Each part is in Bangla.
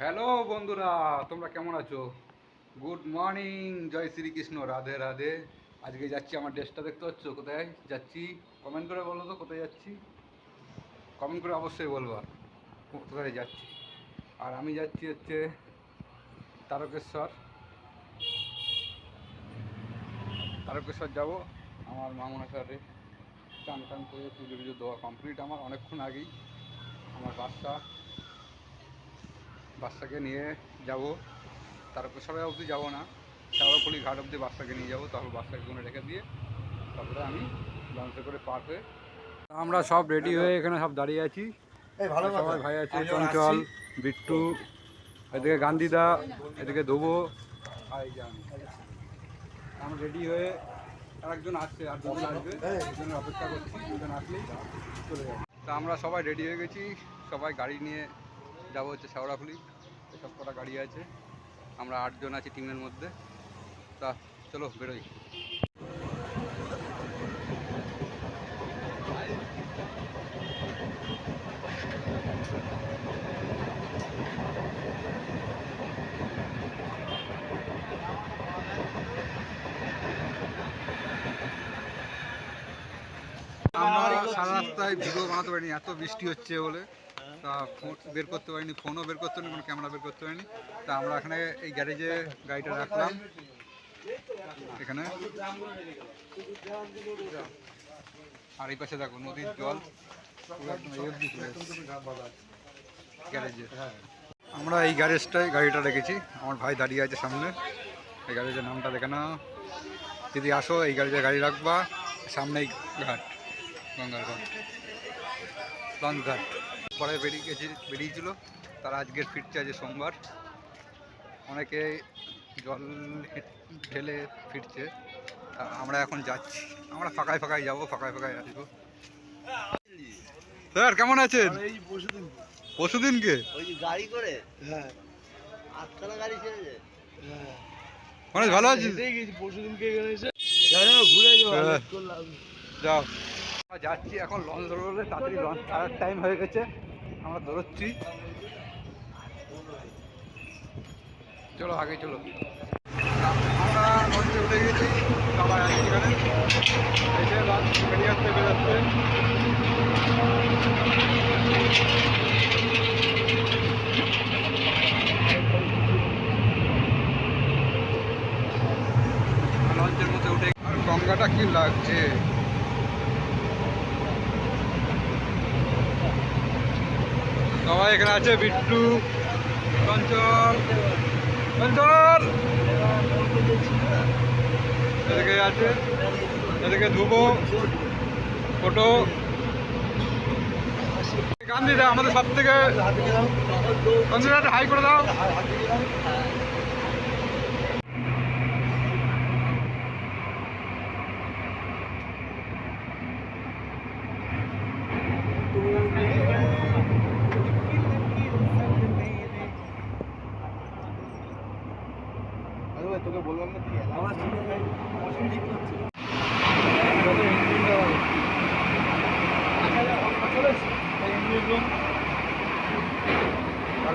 হ্যালো বন্ধুরা, তোমরা কেমন আছো? গুড মর্নিং, জয় শ্রীকৃষ্ণ, রাধে রাধে। আজকে যাচ্ছি, আমার ড্রেসটা দেখতে পাচ্ছ? কোথায় যাচ্ছি? কমেন্ট করে বলো তো, কোথায় যাচ্ছি? কমেন্ট করে অবশ্যই বলবা, কোথায় যাচ্ছি? আর আমি যাচ্ছি হচ্ছে তারকেশ্বর। তারকেশ্বর যাব। আমার মামুনার সাথে চান টান করে পুজো টুজো দেওয়া কমপ্লিট আমার, অনেকক্ষণ আগেই। আমার বাচ্চা। বাচ্চাকে নিয়ে যাব। তারপর সবাই অবধি যাব না। শ্যাওড়াফুলি ঘাট অবধি বাচ্চাকে নিয়ে যাব। তারপর বাচ্চাকে কোনো রেখে দিয়ে তারপরে আমি লঞ্চে করে পার হয়ে আমরা সব রেডি হয়ে এখানে সব দাঁড়িয়ে আছি। ভালো সবাই ভাই আছে চঞ্চল বিট্টু এদিকে গান্ধীদা এদিকে আমি। আমরা রেডি হয়ে আরেকজন আসছে আর দুজন আসবে দুজনের অপেক্ষা করছি দুজন আসলেই চলে যাবে। তা আমরা সবাই রেডি হয়ে গেছি। সবাই গাড়ি নিয়ে যাব হচ্ছে শেওড়াফুলি এসব কটা গাড়ি আছে। আমরা আটজন আছি টিমের মধ্যে। তা, চলো বেরোই। সারা রাস্তায় ভিডিও বানাতে পারিনি এত বৃষ্টি হচ্ছে বলে। ফোন বের করতে পারিনি, ফোনও বের করতে পারিনি, কোনো ক্যামেরা বের করতে পারিনি। তা আমরা এখানে এই গ্যারেজে গাড়িটা রাখলাম। এখানে। আর এই পাশে দেখো, নদীর জল। গ্যারেজে। আমরা এই গ্যারেজটায় গাড়িটা রেখেছি। আমার ভাই দাঁড়িয়ে আছে সামনে। এই গ্যারেজের নামটা দেখে না যদি আসো, এই গাড়িতে গাড়ি রাখবা। সামনেই ঘাট, গঙ্গার ঘাট লঞ্চ ঘাট। পরে বেরিয়ে গেছে বেরিয়েছিল। তারা আজকের ফিরছে আজ সোমবার। অনেকে জল ঢেলে ফিরছে। আমরা এখন যাচ্ছি। আমরা ফাঁকায় ফাঁকায় যাব ফাঁকায় ফাঁকায় আসব। স্যার কেমন আছেন? পরশু দিনকে ওই গাড়ি করে? হ্যাঁ। গাড়ি ছেড়েছে? হ্যাঁ। অনেক ভালো আছিস? এখানে এসে। ঘুরে যাব হ্যাঁ। যাও। যাচ্ছি এখন লঞ্চ ধরবো তাড়াতাড়ি লঞ্চ ছাড়ার টাইম হয়ে গেছে। আমরা দৌড়চ্ছি চলো, আগে চলো। আমরা লঞ্চে উঠে গেছি, সবাই আছি এখানে। যে বেরিয়ে আসতে বেরোচ্ছে লঞ্চের মধ্যে উঠে আর গঙ্গাটা কি লাগছে? সবাই এখানে আছে, বিট্টু চঞ্চল চঞ্চল এদিকে আছে, এদিকে ধুবো ফটো। গান্ধী আমাদের সব থেকে হাই করে দাও তোকে বললাম না আমার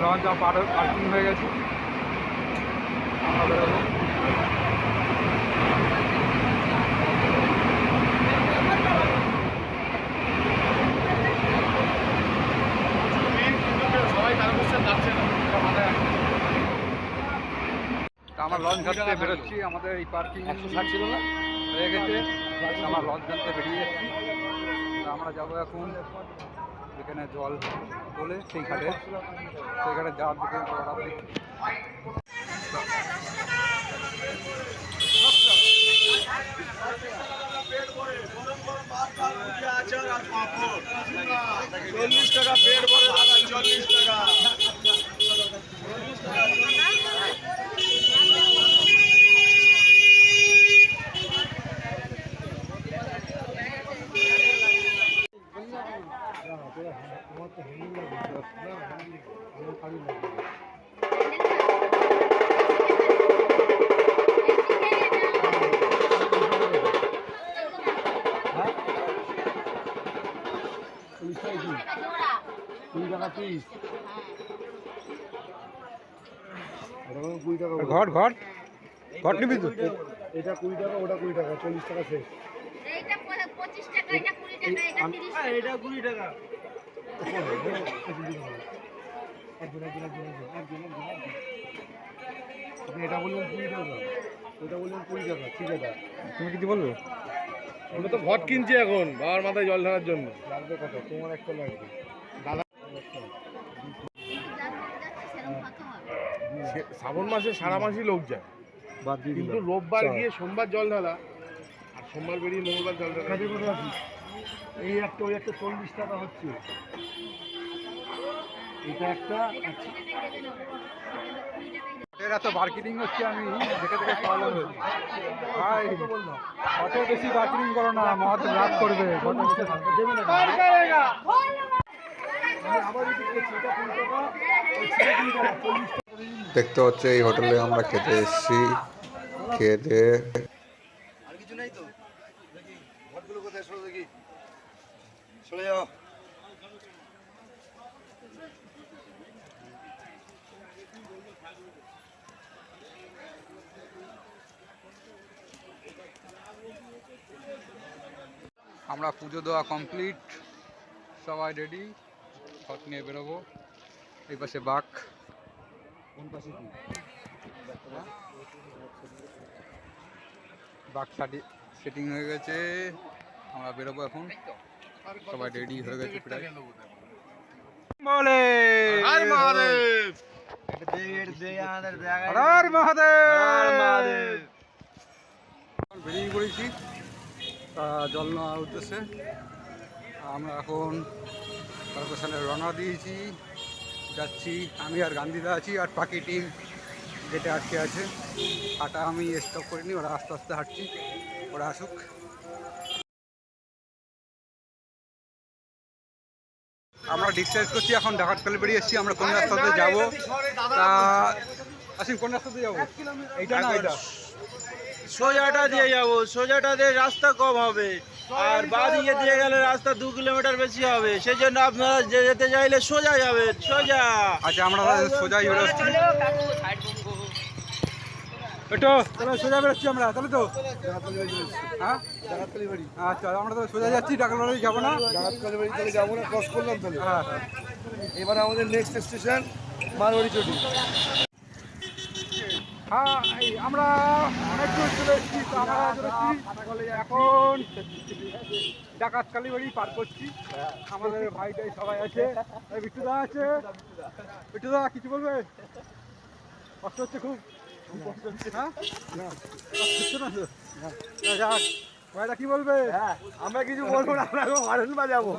লঞ্চ পার্কিং হয়ে গেছে। আমরা বেরোবো। না লঞ্চ ঘাটতে বেরোচ্ছি। আমাদের এই পার্কিং একশো ষাট ছিল না? হয়ে গেছে। আমার লঞ্চ ঘাটতে বেরিয়ে যাচ্ছি। আমরা যাব এখন যেখানে জল তোলে সেই ঘাটে সেই ঘাটে যাওয়ার দিকে কুড়ি টাকা পিস এটা কুড়ি টাকা ঘট ঘট ঘট নিবি তো? এটা কুড়ি টাকা ওটা কুড়ি টাকা চল্লিশ টাকা শেষ এইটা পঁচিশ টাকা এটা কুড়ি টাকা আপনি এটা বললেন কুড়ি টাকা ওটা বললেন কুড়ি টাকা ঠিক আছে। তুমি কিছু বলবে? আমরা তো ঘট কিনছি এখন বাবার মাথায় জল ঢালার জন্য। লাগবে কত? তোমার একটা লাগবে। দাদা শ্রাবণ মাসে সারা মাসই লোক যায়। কিন্তু রোববার গিয়ে সোমবার জল ঢালা আর সোমবার বেরিয়ে মঙ্গলবার জল ঢালা। এই একটা ওই একটা চল্লিশ টাকা হচ্ছে। এটা একটা এর এত মার্কেটিং হচ্ছে আমি দেখে দেখে প্রবলেম হয়েছে ভাই অত বেশি মার্কেটিং করো না মত লাভ করবে দেখতে হচ্ছে এই হোটেলে আমরা খেতে এসেছি খেতে আর কিছু নাই তো? ঘরগুলো কোথায়? সরে দেখি। সরে যাও। আমরা পুজো দেওয়া কমপ্লিট সবাই রেডি ঘট নিয়ে বেরোবো। এই পাশে বাঘ। কোন পাশে বাঘ সাটি সেটিং হয়ে গেছে। আমরা বেরোবো এখন। সবাই রেডি হয়ে গেছে প্রায়। বলে আর মহাদেব এটা দে এটা দে আমাদের ব্যাগ হর হর মহাদেব! বেরিয়ে পড়েছি। তা জল নেওয়ার উদ্দেশ্যে। আমরা এখন তারপরে রওনা দিয়েছি। যাচ্ছি। আমি আর গান্ধীদা আছি আর বাকি টিম গেটে আটকে আছে। হাঁটা আমি স্টপ করিনি ওরা আস্তে আস্তে হাঁটছি। ওরা আসুক। আমরা ডিসচার্জ করছি এখন ডাকাতকালে বেরিয়ে এসেছি আমরা কোন রাস্তাতে যাব। তা আসিম কোন রাস্তাতে যাব এইটা না এটা? সোজাটা দিয়ে যাব সোজাটা দিয়ে রাস্তা কম হবে। আর বাদিকে দিয়ে গেলে রাস্তা দু কিলোমিটার বেশি হবে। সেই জন্য আপনারা যে যেতে চাইলে সোজা যাবেন সোজা। আচ্ছা আমরা সোজা সোজাই বেরোচ্ছি। একটু তাহলে সোজা বেরোচ্ছি আমরা তাহলে তো? হ্যাঁ? আচ্ছা আমরা তো সোজা যাচ্ছি ডাকালবাড়ি যাব না? ডাকাতকালী বাড়ি তাহলে যাব না ক্রস করলাম তাহলে। হ্যাঁ হ্যাঁ। এবার আমাদের নেক্সট স্টেশন মারবাড়ি চটি। হ্যাঁ এই আমরা অনেক দূর চলে এসেছি তো আমরা চলেছি এখন ডাকাত কালীবাড়ি পার করছি। আমাদের ভাইটাই সবাই আছে। এই বিট্টুদা আছে। বিট্টুদা কিছু বলবে? কষ্ট হচ্ছে খুব। ভাইটা কি বলবে আমরা কিছু বলব না আমরা হরেন বাজাবো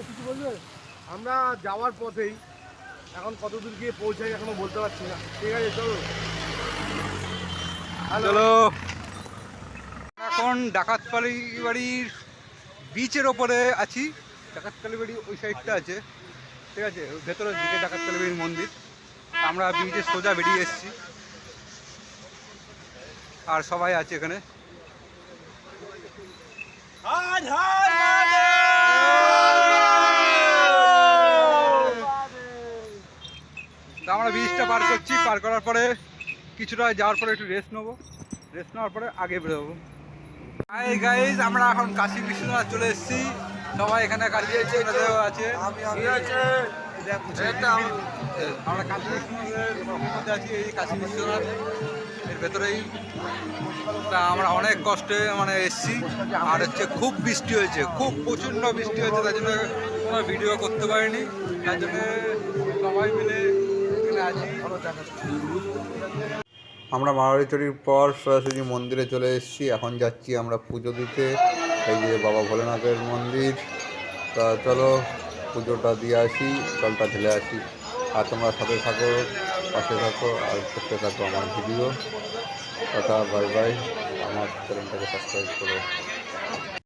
কিছু বলবে আমরা যাওয়ার পথেই এখন কত দূর গিয়ে পৌঁছাই এখনও বলতে পারছি না। ঠিক আছে চলো। চলো। এখন ডাকাতকালী বাড়ির বিচের ওপরে আছি বাড়ি ওই সাইডটা আছে ঠিক আছে? ভেতরের দিকে বাড়ির মন্দির। আমরা বিচে সোজা বেরিয়ে এসেছি। আর সবাই আছে এখানে। আমরা ব্রিজটা পার করছি। পার করার পরে কিছুটা যাওয়ার পরে একটু রেস্ট নেব। রেস্ট নেওয়ার পরে আগে বেরোবো। হাই গাইজ আমরা এখন কাশী বিশ্বনাথ চলে এসেছি। সবাই এখানে কাশী বিশ্বনাথেও আছে। আমরা কাশী বিশ্বনাথের আছি এই কাশী বিশ্বনাথ এর ভেতরেই। তা আমরা অনেক কষ্টে মানে এসছি। আর হচ্ছে খুব বৃষ্টি হয়েছে খুব প্রচণ্ড বৃষ্টি হয়েছে তার জন্য কোনো ভিডিও করতে পারিনি। তার জন্য সবাই মিলে এখানে আছি। আমরা মারারিচড়ির পর সরাসরি মন্দিরে চলে এসেছি। এখন যাচ্ছি আমরা পুজো দিতে। এই যে বাবা ভোলেনাথের মন্দির। তা চলো পুজোটা দিয়ে আসি, জলটা ঢেলে আসি। আর তোমরা সাথে থাকো, পাশে থাকো, আর করতে থাকো আমার ভিডিও। কথা বাই বাই। আমার চ্যানেলটাকে সাবস্ক্রাইব করো।